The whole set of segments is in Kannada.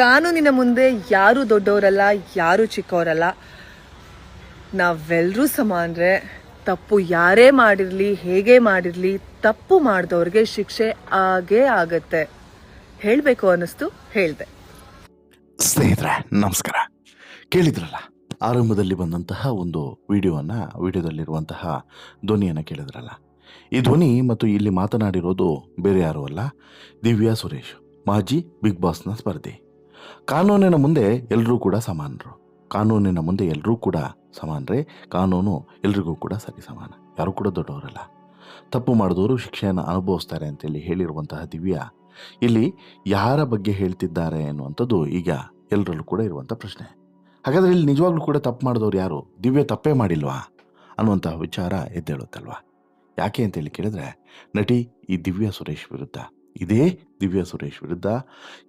ಕಾನೂನಿನ ಮುಂದೆ ಯಾರು ದೊಡ್ಡವರಲ್ಲ, ಯಾರು ಚಿಕ್ಕವರಲ್ಲ ನಾವೆಲ್ಲರೂ ಸಮಾನರೆ ತಪ್ಪು ಯಾರೇ ಮಾಡಿರಲಿ, ಹೇಗೆ ಮಾಡಿರಲಿ, ತಪ್ಪು ಮಾಡಿದವ್ರಿಗೆ ಶಿಕ್ಷೆ ಆಗೇ ಆಗತ್ತೆ. ಹೇಳಬೇಕು ಅನ್ನಿಸ್ತು, ಹೇಳ್ದೆ. ಸ್ನೇಹಿತರೆ, ನಮಸ್ಕಾರ. ಕೇಳಿದ್ರಲ್ಲ, ಆರಂಭದಲ್ಲಿ ಬಂದಂತಹ ಒಂದು ವಿಡಿಯೋವನ್ನು, ವಿಡಿಯೋದಲ್ಲಿರುವಂತಹ ಧ್ವನಿಯನ್ನು ಕೇಳಿದ್ರಲ್ಲ. ಈ ಧ್ವನಿ ಮತ್ತು ಇಲ್ಲಿ ಮಾತನಾಡಿರೋದು ಬೇರೆ ಯಾರೂ ಅಲ್ಲ, ದಿವ್ಯಾ ಸುರೇಶ್, ಮಾಜಿ ಬಿಗ್ ಬಾಸ್ನ ಸ್ಪರ್ಧಿ. ಕಾನೂನಿನ ಮುಂದೆ ಎಲ್ಲರೂ ಕೂಡ ಸಮಾನರು. ಕಾನೂನಿನ ಮುಂದೆ ಎಲ್ಲರೂ ಕೂಡ ಸಮಾನರೇ. ಕಾನೂನು ಎಲ್ರಿಗೂ ಕೂಡ ಸರಿ ಸಮಾನ. ಯಾರು ಕೂಡ ದೊಡ್ಡವರಲ್ಲ. ತಪ್ಪು ಮಾಡಿದವರು ಶಿಕ್ಷೆಯನ್ನು ಅನುಭವಿಸ್ತಾರೆ ಅಂತೇಳಿ ಹೇಳಿರುವಂತಹ ದಿವ್ಯ. ಇಲ್ಲಿ ಯಾರ ಬಗ್ಗೆ ಹೇಳ್ತಿದ್ದಾರೆ ಅನ್ನುವಂಥದ್ದು ಈಗ ಎಲ್ಲರಲ್ಲೂ ಕೂಡ ಇರುವಂಥ ಪ್ರಶ್ನೆ. ಹಾಗಾದರೆ ಇಲ್ಲಿ ನಿಜವಾಗ್ಲೂ ಕೂಡ ತಪ್ಪು ಮಾಡಿದವರು ಯಾರು? ದಿವ್ಯ ತಪ್ಪೇ ಮಾಡಿಲ್ವಾ? ಅನ್ನುವಂತಹ ವಿಚಾರ ಎದ್ದೇಳುತ್ತಲ್ವಾ? ಯಾಕೆ ಅಂತೇಳಿ ಕೇಳಿದ್ರೆ, ನಟಿ ಈ ದಿವ್ಯ ಸುರೇಶ್ ವಿರುದ್ಧ. ಇದೇ ದಿವ್ಯ ಸುರೇಶ್ ವಿರುದ್ಧ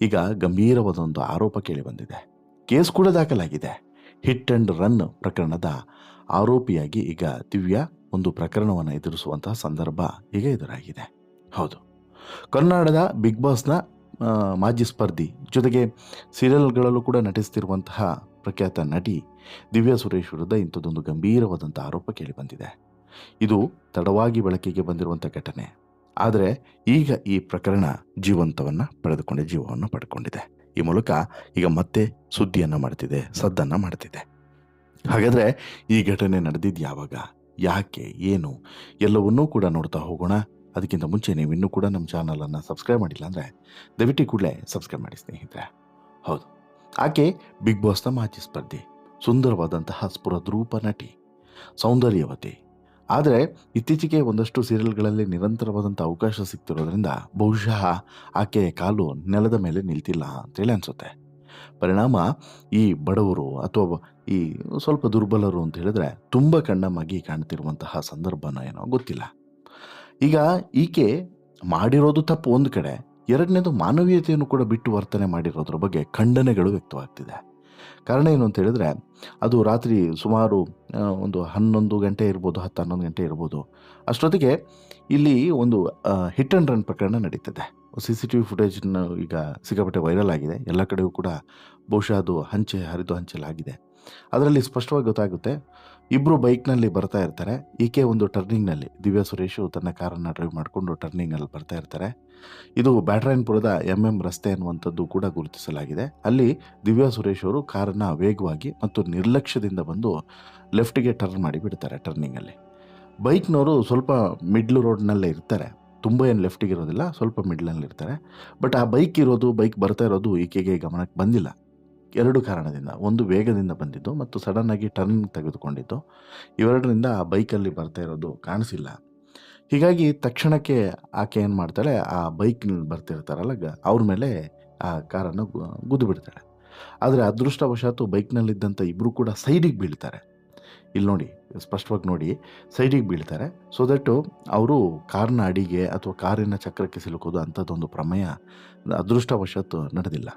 ಈಗ ಗಂಭೀರವಾದ ಒಂದು ಆರೋಪ ಕೇಳಿ ಬಂದಿದೆ ಕೇಸ್ ಕೂಡ ದಾಖಲಾಗಿದೆ. ಹಿಟ್ ಅಂಡ್ ರನ್ ಪ್ರಕರಣದ ಆರೋಪಿಯಾಗಿ ಈಗ ದಿವ್ಯ ಒಂದು ಪ್ರಕರಣವನ್ನು ಎದುರಿಸುವಂತಹ ಸಂದರ್ಭ ಈಗ ಎದುರಾಗಿದೆ. ಹೌದು. ಕನ್ನಡದ ಬಿಗ್ ಬಾಸ್ನ ಮಾಜಿ ಸ್ಪರ್ಧಿ ಜೊತೆಗೆ ಸೀರಿಯಲ್ಗಳಲ್ಲೂ ಕೂಡ ನಟಿಸ್ತಿರುವಂತಹ ಪ್ರಖ್ಯಾತ ನಟಿ ದಿವ್ಯ ಸುರೇಶ್ ವಿರುದ್ಧ ಇಂಥದ್ದೊಂದು ಗಂಭೀರವಾದಂಥ ಆರೋಪ ಕೇಳಿಬಂದಿದೆ. ಇದು ತಡವಾಗಿ ಬೆಳಕಿಗೆ ಬಂದಿರುವಂಥ ಘಟನೆ. ಆದರೆ ಈಗ ಈ ಪ್ರಕರಣ ಜೀವಂತವನ್ನು ಪಡೆದುಕೊಂಡೆ, ಜೀವವನ್ನು ಪಡ್ಕೊಂಡಿದೆ. ಈ ಮೂಲಕ ಈಗ ಮತ್ತೆ ಸುದ್ದಿಯನ್ನು ಮಾಡ್ತಿದೆ, ಸದ್ದನ್ನು ಮಾಡ್ತಿದೆ. ಹಾಗಾದರೆ ಈ ಘಟನೆ ನಡೆದಿದ್ದು ಯಾವಾಗ, ಯಾಕೆ, ಏನು, ಎಲ್ಲವನ್ನೂ ಕೂಡ ನೋಡ್ತಾ ಹೋಗೋಣ. ಅದಕ್ಕಿಂತ ಮುಂಚೆ ನೀವು ಇನ್ನೂ ಕೂಡ ನಮ್ಮ ಚಾನಲನ್ನು ಸಬ್ಸ್ಕ್ರೈಬ್ ಮಾಡಿಲ್ಲ ಅಂದರೆ ದಯವಿಟ್ಟು ಕೂಡಲೇ ಸಬ್ಸ್ಕ್ರೈಬ್ ಮಾಡಿ ಸ್ನೇಹಿತರೆ. ಹೌದು. ಆಕೆ ಬಿಗ್ ಬಾಸ್ನ ಮಾಜಿ ಸ್ಪರ್ಧಿ, ಸುಂದರವಾದಂತಹ ಸ್ಫುರದ್ರೂಪ ನಟಿ, ಸೌಂದರ್ಯವತಿ ಆದರೆ ಇತ್ತೀಚೆಗೆ ಒಂದಷ್ಟು ಸೀರಿಯಲ್ಗಳಲ್ಲಿ ನಿರಂತರವಾದಂಥ ಅವಕಾಶ ಸಿಗ್ತಿರೋದ್ರಿಂದ ಬಹುಶಃ ಆಕೆಯ ಕಾಲು ನೆಲದ ಮೇಲೆ ನಿಲ್ತಿಲ್ಲ ಅಂತೇಳಿ ಅನಿಸುತ್ತೆ. ಪರಿಣಾಮ ಈ ಬಡವರು ಅಥವಾ ಈ ಸ್ವಲ್ಪ ದುರ್ಬಲರು ಅಂತ ಹೇಳಿದ್ರೆ ತುಂಬ ಕಣ್ಣಮ್ಮಾಗಿ ಕಾಣ್ತಿರುವಂತಹ ಸಂದರ್ಭನ ಏನೋ ಗೊತ್ತಿಲ್ಲ. ಈಗ ಈಕೆ ಮಾಡಿರೋದು ತಪ್ಪು ಒಂದು ಕಡೆ, ಎರಡನೇದು ಮಾನವೀಯತೆಯನ್ನು ಕೂಡ ಬಿಟ್ಟು ವರ್ತನೆ ಮಾಡಿರೋದ್ರ ಬಗ್ಗೆ ಖಂಡನೆಗಳು ವ್ಯಕ್ತವಾಗ್ತಿದೆ. ಕಾರಣ ಏನು ಅಂತ ಹೇಳಿದ್ರೆ, ಅದು ರಾತ್ರಿ ಸುಮಾರು ಒಂದು ಹನ್ನೊಂದು ಗಂಟೆ ಇರ್ಬೋದು, ಹತ್ತು ಹನ್ನೊಂದು ಗಂಟೆ ಇರ್ಬೋದು. ಅಷ್ಟೊತ್ತಿಗೆ ಇಲ್ಲಿ ಒಂದು ಹಿಟ್ ಆ್ಯಂಡ್ ರನ್ ಪ್ರಕರಣ ನಡೀತದೆ. C C T V footage ಈಗ ಸಿಕ್ಕಾಪಟ್ಟೆ ವೈರಲ್ ಆಗಿದೆ. ಎಲ್ಲ ಕಡೆಯೂ ಕೂಡ ಬಹುಶಃ ಅದು ಹಂಚೆ, ಹರಿದು ಹಂಚಲಾಗಿದೆ. ಅದರಲ್ಲಿ ಸ್ಪಷ್ಟವಾಗಿ ಗೊತ್ತಾಗುತ್ತೆ ಇಬ್ಬರು ಬೈಕ್ನಲ್ಲಿ ಬರ್ತಾ ಇರ್ತಾರೆ. ಈಕೆ ಒಂದು ಟರ್ನಿಂಗ್ನಲ್ಲಿ. ದಿವ್ಯ ಸುರೇಶು ತನ್ನ ಕಾರನ್ನು ಡ್ರೈವ್ ಮಾಡಿಕೊಂಡು ಟರ್ನಿಂಗ್ನಲ್ಲಿ ಬರ್ತಾ ಇರ್ತಾರೆ. ಇದು ಬ್ಯಾಟ್ರಾಯನ್ಪುರದ ಎಂ ಎಂ ರಸ್ತೆ ಅನ್ನುವಂಥದ್ದು ಕೂಡ ಗುರುತಿಸಲಾಗಿದೆ. ಅಲ್ಲಿ ದಿವ್ಯಾ ಸುರೇಶ್ ಅವರು ಕಾರನ್ನು ವೇಗವಾಗಿ ಮತ್ತು ನಿರ್ಲಕ್ಷ್ಯದಿಂದ ಬಂದು ಲೆಫ್ಟಿಗೆ ಟರ್ನ್ ಮಾಡಿ ಬಿಡ್ತಾರೆ ಟರ್ನಿಂಗಲ್ಲಿ. ಬೈಕ್ನವರು ಸ್ವಲ್ಪ ಮಿಡ್ಲ್ ರೋಡ್ನಲ್ಲೇ ಇರ್ತಾರೆ. ತುಂಬ ಏನು ಲೆಫ್ಟಿಗೆ ಇರೋದಿಲ್ಲ, ಸ್ವಲ್ಪ ಮಿಡ್ಲಲ್ಲಿ ಇರ್ತಾರೆ ಬಟ್ ಆ ಬೈಕ್ ಇರೋದು, ಬೈಕ್ ಬರ್ತಾ ಇರೋದು ಈಕೆಗೆ ಗಮನಕ್ಕೆ ಬಂದಿಲ್ಲ. ಎರಡು ಕಾರಣದಿಂದ. ಒಂದು ವೇಗದಿಂದ ಬಂದಿದ್ದು ಮತ್ತು ಸಡನ್ನಾಗಿ ಟರ್ನ್ ತೆಗೆದುಕೊಂಡಿದ್ದು. ಇವೆರಡರಿಂದ ಆ ಬೈಕಲ್ಲಿ ಬರ್ತಾ ಇರೋದು ಕಾಣಿಸಿಲ್ಲ. ಹೀಗಾಗಿ ತಕ್ಷಣಕ್ಕೆ ಆಕೆ ಏನು ಮಾಡ್ತಾಳೆ, ಆ ಬೈಕ್ ಬರ್ತಿರ್ತಾರಲ್ಲ ಗ, ಅವ್ರ ಮೇಲೆ ಆ ಕಾರನ್ನು ಗುದ್ದು ಬಿಡ್ತಾಳೆ. ಆದರೆ ಅದೃಷ್ಟವಶಾತು ಬೈಕ್ನಲ್ಲಿದ್ದಂಥ ಇಬ್ಬರು ಕೂಡ ಸೈಡಿಗೆ ಬೀಳ್ತಾರೆ. ಇಲ್ಲಿ ನೋಡಿ, ಸ್ಪಷ್ಟವಾಗಿ ನೋಡಿ ಸೈಡಿಗೆ ಬೀಳ್ತಾರೆ. ಸೊ ದಟ್ಟು ಅವರು ಕಾರ್ನ ಅಡಿಗೆ ಅಥವಾ ಕಾರಿನ ಚಕ್ರಕ್ಕೆ ಸಿಲುಕೋದು ಅಂಥದ್ದೊಂದು ಪ್ರಮೇಯ, ಅದೃಷ್ಟವಶಾತ್ ನಡೆದಿಲ್ಲ.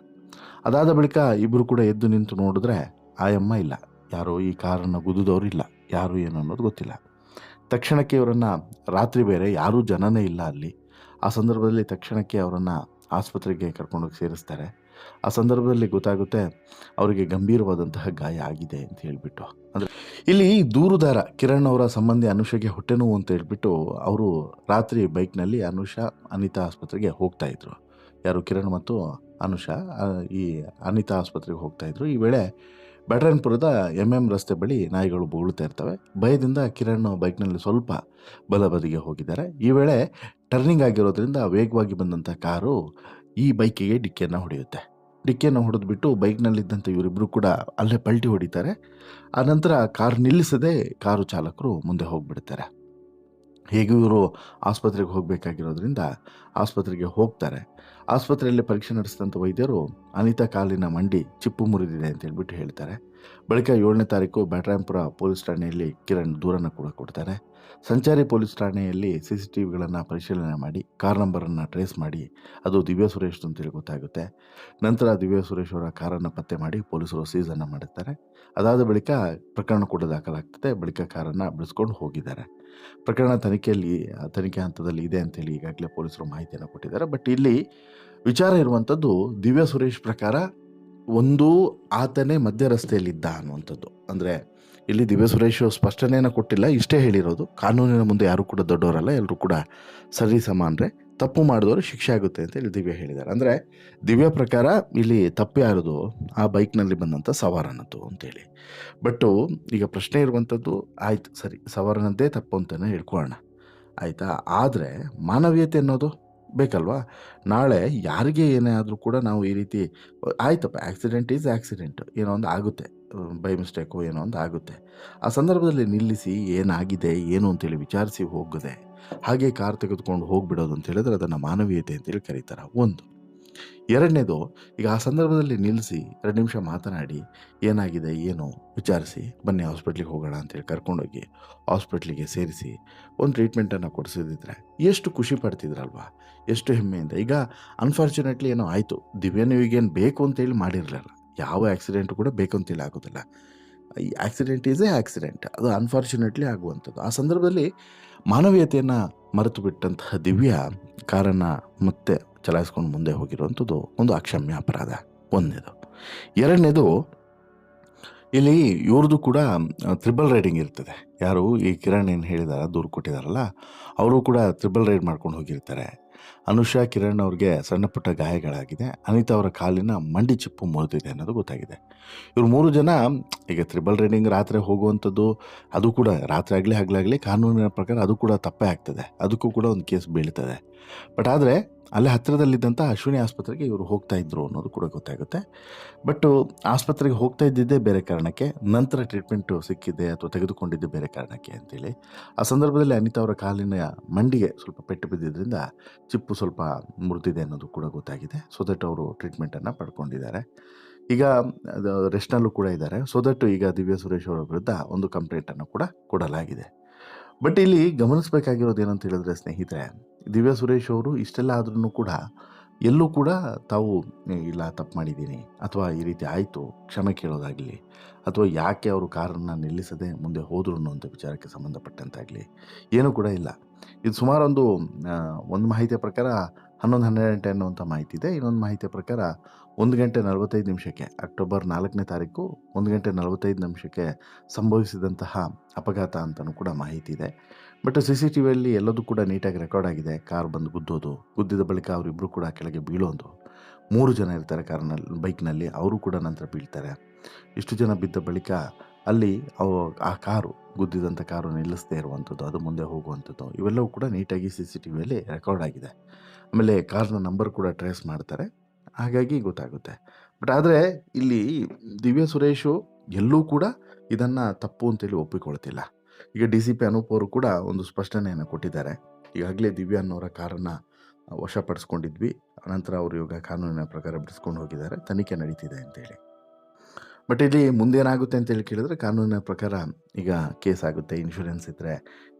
ಅದಾದ ಬಳಿಕ ಇಬ್ಬರು ಕೂಡ ಎದ್ದು ನಿಂತು ನೋಡಿದ್ರೆ, ಆಯಮ್ಮ ಇಲ್ಲ. ಯಾರೋ ಈ ಕಾರನ್ನು ಗುದ್ದಿದವರು ಇಲ್ಲ. ಯಾರು ಏನು ಅನ್ನೋದು ಗೊತ್ತಿಲ್ಲ. ತಕ್ಷಣಕ್ಕೆ ಇವರನ್ನು ರಾತ್ರಿ ಬೇರೆ ಯಾರೂ ಜನನೇ ಇಲ್ಲ ಅಲ್ಲಿ. ಆ ಸಂದರ್ಭದಲ್ಲಿ ತಕ್ಷಣಕ್ಕೆ ಅವರನ್ನು ಆಸ್ಪತ್ರೆಗೆ ಕರ್ಕೊಂಡೋಗಿ ಸೇರಿಸ್ತಾರೆ. ಆ ಸಂದರ್ಭದಲ್ಲಿ ಗೊತ್ತಾಗುತ್ತೆ, ಅವರಿಗೆ ಗಂಭೀರವಾದಂತಹ ಗಾಯ ಆಗಿದೆ ಅಂತ ಹೇಳಿಬಿಟ್ಟು. ಅಂದರೆ ಇಲ್ಲಿ ದೂರುದಾರ ಕಿರಣ್ ಅವರ ಸಂಬಂಧಿ ಅನುಷಗೆ ಹೊಟ್ಟೆ ನೋವು ಅಂತ ಹೇಳಿಬಿಟ್ಟು ಅವರು ರಾತ್ರಿ ಬೈಕ್ನಲ್ಲಿ ಅನುಷಾ, ಅನಿತಾ ಆಸ್ಪತ್ರೆಗೆ ಹೋಗ್ತಾ ಇದ್ರು. ಯಾರು ಕಿರಣ್ ಮತ್ತು ಅನುಷಾ ಈ ಅನಿತಾ ಆಸ್ಪತ್ರೆಗೆ ಹೋಗ್ತಾ ಇದ್ರು. ಈ ವೇಳೆ ಬೆಟ್ರನ್ಪುರದ ಎಂ ಎಂ ರಸ್ತೆ ಬಳಿ ನಾಯಿಗಳು ಬೋಳ್ತಾ ಇರ್ತವೆ. ಭಯದಿಂದ ಕಿರಣ್ ಬೈಕ್ನಲ್ಲಿ ಸ್ವಲ್ಪ ಬಲಬದಿಗೆ ಹೋಗಿದ್ದಾರೆ. ಈ ವೇಳೆ ಟರ್ನಿಂಗ್ ಆಗಿರೋದ್ರಿಂದ ವೇಗವಾಗಿ ಬಂದಂಥ ಕಾರು ಈ ಬೈಕಿಗೆ ಡಿಕ್ಕಿಯನ್ನು ಹೊಡೆಯುತ್ತೆ. ಡಿಕ್ಕಿಯನ್ನು ಹೊಡೆದ್ಬಿಟ್ಟು ಬೈಕ್ನಲ್ಲಿದ್ದಂಥ ಇವರಿಬ್ಬರು ಕೂಡ ಅಲ್ಲೇ ಪಲ್ಟಿ ಹೊಡಿತಾರೆ. ಆನಂತರ ಕಾರ್ ನಿಲ್ಲಿಸದೆ ಕಾರು ಚಾಲಕರು ಮುಂದೆ ಹೋಗ್ಬಿಡ್ತಾರೆ. ಹೇಗೂ ಇವರು ಆಸ್ಪತ್ರೆಗೆ ಹೋಗಬೇಕಾಗಿರೋದ್ರಿಂದ ಆಸ್ಪತ್ರೆಗೆ ಹೋಗ್ತಾರೆ. ಆಸ್ಪತ್ರೆಯಲ್ಲಿ ಪರೀಕ್ಷೆ ನಡೆಸಿದಂಥ ವೈದ್ಯರು ಅನಿತಾ ಕಾಲಿನ ಮಂಡಿ ಚಿಪ್ಪು ಮುರಿದಿದೆ ಅಂತ ಹೇಳ್ಬಿಟ್ಟು ಹೇಳ್ತಾರೆ. ಬಳಿಕ ಏಳನೇ ತಾರೀಕು ಬ್ಯಾಟ್ರಾಯಂಪುರ ಪೊಲೀಸ್ ಠಾಣೆಯಲ್ಲಿ ಕಿರಣ್ ದೂರನ್ನು ಕೂಡ ಕೊಡ್ತಾರೆ. ಸಂಚಾರಿ ಪೊಲೀಸ್ ಠಾಣೆಯಲ್ಲಿ ಸಿ ಸಿ ಟಿ ವಿಗಳನ್ನು ಪರಿಶೀಲನೆ ಮಾಡಿ, ಕಾರ್ ನಂಬರನ್ನು ಟ್ರೇಸ್ ಮಾಡಿ, ಅದು ದಿವ್ಯ ಸುರೇಶ್ ಅಂತೇಳಿ ಗೊತ್ತಾಗುತ್ತೆ. ನಂತರ ದಿವ್ಯ ಸುರೇಶ್ ಅವರ ಕಾರನ್ನು ಪತ್ತೆ ಮಾಡಿ ಪೊಲೀಸರು ಸೀಸನ್ನು ಮಾಡುತ್ತಾರೆ ಅದಾದ ಬಳಿಕ ಪ್ರಕರಣ ಕೂಡ ದಾಖಲಾಗ್ತದೆ. ಬಳಿಕ ಕಾರನ್ನು ಬಿಡಿಸ್ಕೊಂಡು ಹೋಗಿದ್ದಾರೆ. ಪ್ರಕರಣ ತನಿಖೆಯಲ್ಲಿ, ತನಿಖೆ ಹಂತದಲ್ಲಿ ಇದೆ ಅಂತೇಳಿ ಈಗಾಗಲೇ ಪೊಲೀಸರು ಮಾಹಿತಿಯನ್ನು ಕೊಟ್ಟಿದ್ದಾರೆ. ಬಟ್ ಇಲ್ಲಿ ವಿಚಾರ ಇರುವಂಥದ್ದು ದಿವ್ಯ ಸುರೇಶ್ ಪ್ರಕಾರ ಒಂದು ಆತನೇ ಮಧ್ಯ ರಸ್ತೆಯಲ್ಲಿದ್ದ ಅನ್ನುವಂಥದ್ದು. ಅಂದರೆ ಇಲ್ಲಿ ದಿವ್ಯ ಸುರೇಶ್ ಸ್ಪಷ್ಟನೆಯನ್ನು ಕೊಟ್ಟಿಲ್ಲ, ಇಷ್ಟೇ ಹೇಳಿರೋದು. ಕಾನೂನಿನ ಮುಂದೆ ಯಾರು ಕೂಡ ದೊಡ್ಡವರಲ್ಲ ಎಲ್ಲರೂ ಕೂಡ ಸರಿ ಸಮಾನರೇ. ತಪ್ಪು ಮಾಡಿದವರು ಶಿಕ್ಷೆ ಆಗುತ್ತೆ ಅಂತ ಹೇಳಿ ದಿವ್ಯ ಹೇಳಿದ್ದಾರೆ. ಅಂದರೆ ದಿವ್ಯ ಪ್ರಕಾರ ಇಲ್ಲಿ ತಪ್ಪು ಯಾರದು? ಆ ಬೈಕ್ನಲ್ಲಿ ಬಂದಂಥ ಸವಾರನದ್ದು ಅಂತೇಳಿ ಬಟ್ಟು ಈಗ ಪ್ರಶ್ನೆ ಇರುವಂಥದ್ದು ಆಯ್ತು, ಸರಿ, ಸವಾರನದ್ದೇ ತಪ್ಪು ಅಂತಲೇ ಹೇಳ್ಕೊಳ್ಳೋಣ. ಆಯಿತಾ? ಆದರೆ ಮಾನವೀಯತೆ ಅನ್ನೋದು ಬೇಕಲ್ವಾ? ನಾಳೆ ಯಾರಿಗೆ ಏನೇ ಆದರೂ ಕೂಡ ನಾವು ಈ ರೀತಿ, ಆಯ್ತಪ್ಪ ಆಕ್ಸಿಡೆಂಟ್ ಈಸ್ ಆಕ್ಸಿಡೆಂಟ್ ಏನೋ ಒಂದು ಆಗುತ್ತೆ. ಬೈ ಮಿಸ್ಟೇಕೋ ಏನೋ ಒಂದು ಆಗುತ್ತೆ. ಆ ಸಂದರ್ಭದಲ್ಲಿ ನಿಲ್ಲಿಸಿ ಏನಾಗಿದೆ, ಏನು ಅಂತೇಳಿ ವಿಚಾರಿಸಿ ಹೋಗದೆ, ಹಾಗೆ ಕಾರ್ ತೆಗೆದುಕೊಂಡು ಹೋಗಿಬಿಡೋದು ಅಂತ ಹೇಳಿದ್ರೆ ಅದನ್ನು ಮಾನವೀಯತೆ ಅಂತೇಳಿ ಕರೀತಾರೆ. ಒಂದು. ಎರಡನೇದು, ಈಗ ಆ ಸಂದರ್ಭದಲ್ಲಿ ನಿಲ್ಲಿಸಿ, ಎರಡು ನಿಮಿಷ ಮಾತನಾಡಿ, ಏನಾಗಿದೆ, ಏನು ವಿಚಾರಿಸಿ, ಬನ್ನಿ ಹಾಸ್ಪಿಟ್ಲಿಗೆ ಹೋಗೋಣ ಅಂತೇಳಿ ಕರ್ಕೊಂಡೋಗಿ ಹಾಸ್ಪಿಟ್ಲಿಗೆ ಸೇರಿಸಿ, ಒಂದು ಟ್ರೀಟ್ಮೆಂಟನ್ನು ಕೊಡಿಸಿದ್ರೆ ಎಷ್ಟು ಖುಷಿ ಪಡ್ತಿದ್ರಲ್ವಾ, ಎಷ್ಟು ಹೆಮ್ಮೆಯಿಂದ. ಈಗ ಅನ್ಫಾರ್ಚುನೇಟ್ಲಿ ಏನೋ ಆಯಿತು, ದಿವ್ಯನು ಈಗೇನು ಬೇಕು ಅಂತೇಳಿ ಮಾಡಿರಲಿಲ್ಲ. ಯಾವ ಆ್ಯಕ್ಸಿಡೆಂಟ್ ಕೂಡ ಬೇಕು ಅಂತೇಳಿ ಆಗೋದಿಲ್ಲ. ಈ ಆಕ್ಸಿಡೆಂಟ್ ಈಸ್ ಎ ಆಕ್ಸಿಡೆಂಟ್ ಅದು ಅನ್ಫಾರ್ಚುನೇಟ್ಲಿ ಆಗುವಂಥದ್ದು. ಆ ಸಂದರ್ಭದಲ್ಲಿ ಮಾನವೀಯತೆಯನ್ನು ಮರೆತು ಬಿಟ್ಟಂತಹ ದಿವ್ಯ ಕಾರನ್ನು ಮತ್ತೆ ಚಲಾಯಿಸ್ಕೊಂಡು ಮುಂದೆ ಹೋಗಿರುವಂಥದ್ದು ಒಂದು ಅಕ್ಷಮ್ಯ ಅಪರಾಧ. ಒಂದನೇದು ಎರಡನೇದು, ಇಲ್ಲಿ ಇವ್ರದ್ದು ಕೂಡ ತ್ರಿಬಲ್ ರೈಡಿಂಗ್ ಇರ್ತದೆ. ಯಾರು ಈ ಕಿರಣ್ ಏನು ಹೇಳಿದಾರ, ದೂರು ಕೊಟ್ಟಿದಾರಲ್ಲ, ಅವರು ಕೂಡ ತ್ರಿಬಲ್ ರೈಡ್ ಮಾಡ್ಕೊಂಡು ಹೋಗಿರ್ತಾರೆ. ಅನುಷಾ ಕಿರಣ್ ಅವ್ರಿಗೆ ಸಣ್ಣ ಪುಟ್ಟ ಗಾಯಗಳಾಗಿದೆ. ಅನಿತಾ ಅವರ ಕಾಲಿನ ಮಂಡಿ ಚಿಪ್ಪು ಮುರಿದಿದೆ ಅನ್ನೋದು ಗೊತ್ತಾಗಿದೆ. ಇವರು ಮೂರು ಜನ, ಈಗ ತ್ರಿಬಲ್ ರೈಡಿಂಗ್ ರಾತ್ರಿ ಹೋಗುವಂಥದ್ದು, ಅದು ಕೂಡ ರಾತ್ರಿ ಆಗಲಿ ಹಗಲಾಗಲಿ ಕಾನೂನಿನ ಪ್ರಕಾರ ಅದು ಕೂಡ ತಪ್ಪೇ ಆಗ್ತದೆ. ಅದಕ್ಕೂ ಕೂಡ ಒಂದು ಕೇಸ್ ಬೀಳ್ತದೆ. ಬಟ್ ಆದರೆ ಅಲ್ಲೇ ಹತ್ತಿರದಲ್ಲಿದ್ದಂಥ ಅಶ್ವಿನಿ ಆಸ್ಪತ್ರೆಗೆ ಇವರು ಹೋಗ್ತಾ ಇದ್ರು ಅನ್ನೋದು ಕೂಡ ಗೊತ್ತಾಗುತ್ತೆ. ಬಟ್ ಆಸ್ಪತ್ರೆಗೆ ಹೋಗ್ತಾ ಇದ್ದಿದ್ದೇ ಬೇರೆ ಕಾರಣಕ್ಕೆ, ನಂತರ ಟ್ರೀಟ್ಮೆಂಟು ಸಿಕ್ಕಿದೆ ಅಥವಾ ತೆಗೆದುಕೊಂಡಿದ್ದೆ ಬೇರೆ ಕಾರಣಕ್ಕೆ ಅಂತೇಳಿ. ಆ ಸಂದರ್ಭದಲ್ಲಿ ಅನಿತಾ ಅವರ ಕಾಲಿನ ಮಂಡಿಗೆ ಸ್ವಲ್ಪ ಪೆಟ್ಟು ಬಿದ್ದಿದ್ದರಿಂದ ಚಿಪ್ಪು ಸ್ವಲ್ಪ ಮುರಿದಿದೆ ಅನ್ನೋದು ಕೂಡ ಗೊತ್ತಾಗಿದೆ. ಸೊ ದಟ್ ಅವರು ಟ್ರೀಟ್ಮೆಂಟನ್ನು ಪಡ್ಕೊಂಡಿದ್ದಾರೆ. ಈಗ ರೆಸ್ಟ್ನಲ್ಲೂ ಕೂಡ ಇದ್ದಾರೆ. ಸೊ ದಟ್ ಈಗ ದಿವ್ಯ ಸುರೇಶ್ ಅವರ ವಿರುದ್ಧ ಒಂದು ಕಂಪ್ಲೇಂಟನ್ನು ಕೂಡ ಕೊಡಲಾಗಿದೆ. ಬಟ್ ಇಲ್ಲಿ ಗಮನಿಸಬೇಕಾಗಿರೋದು ಏನಂತ ಹೇಳಿದ್ರೆ, ಸ್ನೇಹಿತರೆ, ದಿವ್ಯ ಸುರೇಶ್ ಅವರು ಇಷ್ಟೆಲ್ಲ ಆದ್ರೂ ಕೂಡ ಎಲ್ಲೂ ಕೂಡ ತಾವು ಇಲ್ಲ, ತಪ್ಪು ಮಾಡಿದ್ದೀನಿ, ಅಥವಾ ಈ ರೀತಿ ಆಯಿತು, ಕ್ಷಮೆ ಕೇಳೋದಾಗಲಿ, ಅಥವಾ ಯಾಕೆ ಅವರು ಕಾರನ್ನು ನಿಲ್ಲಿಸದೆ ಮುಂದೆ ಹೋದ್ರು ಅನ್ನುವಂಥ ವಿಚಾರಕ್ಕೆ ಸಂಬಂಧಪಟ್ಟಂತಾಗಲಿ, ಏನೂ ಕೂಡ ಇಲ್ಲ. ಇದು ಸುಮಾರೊಂದು ಒಂದು ಮಾಹಿತಿಯ ಪ್ರಕಾರ ಹನ್ನೊಂದು ಹನ್ನೆರಡು ಗಂಟೆ ಅನ್ನುವಂಥ ಮಾಹಿತಿ ಇದೆ ಇನ್ನೊಂದು ಮಾಹಿತಿಯ ಪ್ರಕಾರ ಒಂದು ಗಂಟೆ ನಲವತ್ತೈದು ನಿಮಿಷಕ್ಕೆ ಅಕ್ಟೋಬರ್ ನಾಲ್ಕನೇ ತಾರೀಕು ಒಂದು ಗಂಟೆ ನಲವತ್ತೈದು ನಿಮಿಷಕ್ಕೆ ಸಂಭವಿಸಿದಂತಹ ಅಪಘಾತ ಅಂತಲೂ ಕೂಡ ಮಾಹಿತಿ ಇದೆ ಬಟ್ ಸಿ ಸಿ ಟಿ ವಿಯಲ್ಲಿ ಎಲ್ಲದೂ ಕೂಡ ನೀಟಾಗಿ ರೆಕಾರ್ಡ್ ಆಗಿದೆ. ಕಾರ್ ಬಂದು ಗುದ್ದೋದು, ಗುದ್ದಿದ ಬಳಿಕ ಅವರಿಬ್ಬರು ಕೂಡ ಕೆಳಗೆ ಬೀಳೋದು, ಮೂರು ಜನ ಇರ್ತಾರೆ ಕಾರ್ನಲ್ಲಿ ಬೈಕ್ನಲ್ಲಿ, ಅವರು ಕೂಡ ನಂತರ ಬೀಳ್ತಾರೆ. ಇಷ್ಟು ಜನ ಬಿದ್ದ ಬಳಿಕ ಅಲ್ಲಿ ಅವು, ಆ ಕಾರು, ಗುದ್ದಿದಂಥ ಕಾರು ನಿಲ್ಲಿಸದೇ ಇರುವಂಥದ್ದು, ಅದು ಮುಂದೆ ಹೋಗುವಂಥದ್ದು, ಇವೆಲ್ಲವೂ ಕೂಡ ನೀಟಾಗಿ ಸಿ ಸಿ ಟಿ ವಿಯಲ್ಲಿ ರೆಕಾರ್ಡ್ ಆಗಿದೆ. ಆಮೇಲೆ ಕಾರ್ನ ನಂಬರ್ ಕೂಡ ಟ್ರೇಸ್ ಮಾಡ್ತಾರೆ. ಹಾಗಾಗಿ ಗೊತ್ತಾಗುತ್ತೆ. ಬಟ್ ಆದರೆ ಇಲ್ಲಿ ದಿವ್ಯ ಸುರೇಶು ಎಲ್ಲೂ ಕೂಡ ಇದನ್ನು ತಪ್ಪು ಅಂತೇಳಿ ಒಪ್ಪಿಕೊಳ್ತಿಲ್ಲ. ಈಗ ಡಿ ಸಿ ಪಿ ಅನೂಪ್ ಅವರು ಕೂಡ ಒಂದು ಸ್ಪಷ್ಟನೆಯನ್ನು ಕೊಟ್ಟಿದ್ದಾರೆ. ಈಗಾಗಲೇ ದಿವ್ಯಾ ಅನ್ನೋರ ಕಾರನ್ನು ವಶಪಡಿಸ್ಕೊಂಡಿದ್ವಿ. ಅನಂತರ ಅವರು ಇವಾಗ ಕಾನೂನಿನ ಪ್ರಕಾರ ಬಿಡಿಸ್ಕೊಂಡು ಹೋಗಿದ್ದಾರೆ. ತನಿಖೆ ನಡೀತಿದೆ ಅಂತೇಳಿ. ಬಟ್ ಇಲ್ಲಿ ಮುಂದೇನಾಗುತ್ತೆ ಅಂತೇಳಿ ಕೇಳಿದ್ರೆ, ಕಾನೂನಿನ ಪ್ರಕಾರ ಈಗ ಕೇಸ್ ಆಗುತ್ತೆ ಇನ್ಶೂರೆನ್ಸ್ ಇದ್ದರೆ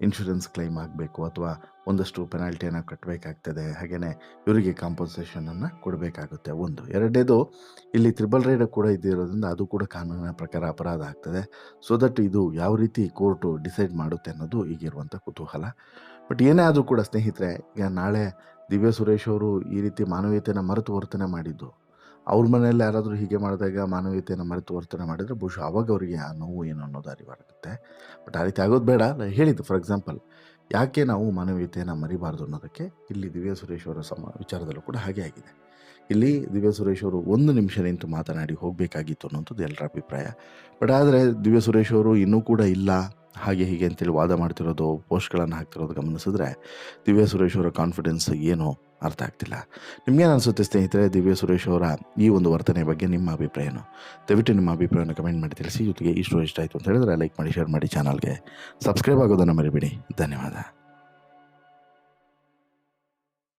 ಇನ್ಶೂರೆನ್ಸ್ ಕ್ಲೈಮ್ ಆಗಬೇಕು ಅಥವಾ ಒಂದಷ್ಟು ಪೆನಾಲ್ಟಿಯನ್ನು ಕಟ್ಟಬೇಕಾಗ್ತದೆ ಹಾಗೆಯೇ ಇವರಿಗೆ ಕಾಂಪನ್ಸೇಷನನ್ನು ಕೊಡಬೇಕಾಗುತ್ತೆ ಒಂದು. ಎರಡನೇದು, ಇಲ್ಲಿ ತ್ರಿಬಲ್ ರೈಡ್ ಕೂಡ ಇದ್ದಿರೋದ್ರಿಂದ ಅದು ಕೂಡ ಕಾನೂನಿನ ಪ್ರಕಾರ ಅಪರಾಧ ಆಗ್ತದೆ. ಸೊ ದಟ್ ಇದು ಯಾವ ರೀತಿ ಕೋರ್ಟು ಡಿಸೈಡ್ ಮಾಡುತ್ತೆ ಅನ್ನೋದು ಈಗಿರುವಂಥ ಕುತೂಹಲ. ಬಟ್ ಏನೇ ಆದರೂ ಕೂಡ ಸ್ನೇಹಿತರೆ, ಈಗ ನಾಳೆ ದಿವ್ಯ ಸುರೇಶ್ ಅವರು ಈ ರೀತಿ ಮಾನವೀಯತೆಯನ್ನು ಮರೆತು ವರ್ತನೆ ಮಾಡಿದ್ದು ಅವ್ರ ಮನೆಯಲ್ಲಿ ಯಾರಾದರೂ ಹೀಗೆ ಮಾಡಿದಾಗ ಮಾನವೀಯತೆಯನ್ನು ಮರೆತು ವರ್ತನೆ ಮಾಡಿದರೆ ಬಹುಶಃ ಅವಾಗ ಅವರಿಗೆ ಆ ನೋವು ಏನು ಅನ್ನೋದು ಅರಿವಾಗುತ್ತೆ. ಬಟ್ ಆ ರೀತಿ ಆಗೋದು ಬೇಡ. ಹೇಳಿದ್ದು ಫಾರ್ ಎಕ್ಸಾಂಪಲ್ ಯಾಕೆ ನಾವು ಮಾನವೀಯತೆಯನ್ನು ಮರಿಬಾರ್ದು ಅನ್ನೋದಕ್ಕೆ ಇಲ್ಲಿ ದಿವ್ಯ ಸುರೇಶ್ ಅವರ ಸಮ ವಿಚಾರದಲ್ಲೂ ಕೂಡ ಹಾಗೆ ಆಗಿದೆ. ಇಲ್ಲಿ ದಿವ್ಯ ಸುರೇಶ್ ಅವರು ಒಂದು ನಿಮಿಷ ನಿಂತು ಮಾತನಾಡಿ ಹೋಗಬೇಕಾಗಿತ್ತು ಅನ್ನೋಂಥದ್ದು ಎಲ್ಲರ ಅಭಿಪ್ರಾಯ. ಬಟ್ ಆದರೆ ದಿವ್ಯ ಸುರೇಶ್ ಅವರು ಇನ್ನೂ ಕೂಡ ಇಲ್ಲ. ಹಾಗೆ ಹೀಗೆ ಅಂತೇಳಿ ವಾದ ಮಾಡ್ತಿರೋದು, ಪೋಸ್ಟ್ಗಳನ್ನು ಹಾಕ್ತಿರೋದು ಗಮನಿಸಿದ್ರೆ ದಿವ್ಯ ಸುರೇಶ್ ಅವರ ಕಾನ್ಫಿಡೆನ್ಸ್ ಏನು ಅರ್ಥ ಆಗ್ತಿಲ್ಲ. ನಿಮಗೇನು ಅನಿಸುತ್ತೆ ಸ್ನೇಹಿತರೆ ದಿವ್ಯ ಸುರೇಶ್ ಅವರ ಈ ಒಂದು ವರ್ತನೆ ಬಗ್ಗೆ ನಿಮ್ಮ ಅಭಿಪ್ರಾಯನು? ದಯವಿಟ್ಟು ನಿಮ್ಮ ಅಭಿಪ್ರಾಯವನ್ನು ಕಮೆಂಟ್ ಮಾಡಿ ತಿಳಿಸಿ, ಜೊತೆಗೆ ಇಷ್ಟು ಇಷ್ಟ ಆಯಿತು ಅಂತ ಹೇಳಿದ್ರೆ ಲೈಕ್ ಮಾಡಿ, ಶೇರ್ ಮಾಡಿ ಚಾನಲ್ಗೆ. ಸಬ್ಸ್ಕ್ರೈಬ್ ಆಗೋದನ್ನು ಮರಿಬೇಡಿ. ಧನ್ಯವಾದ.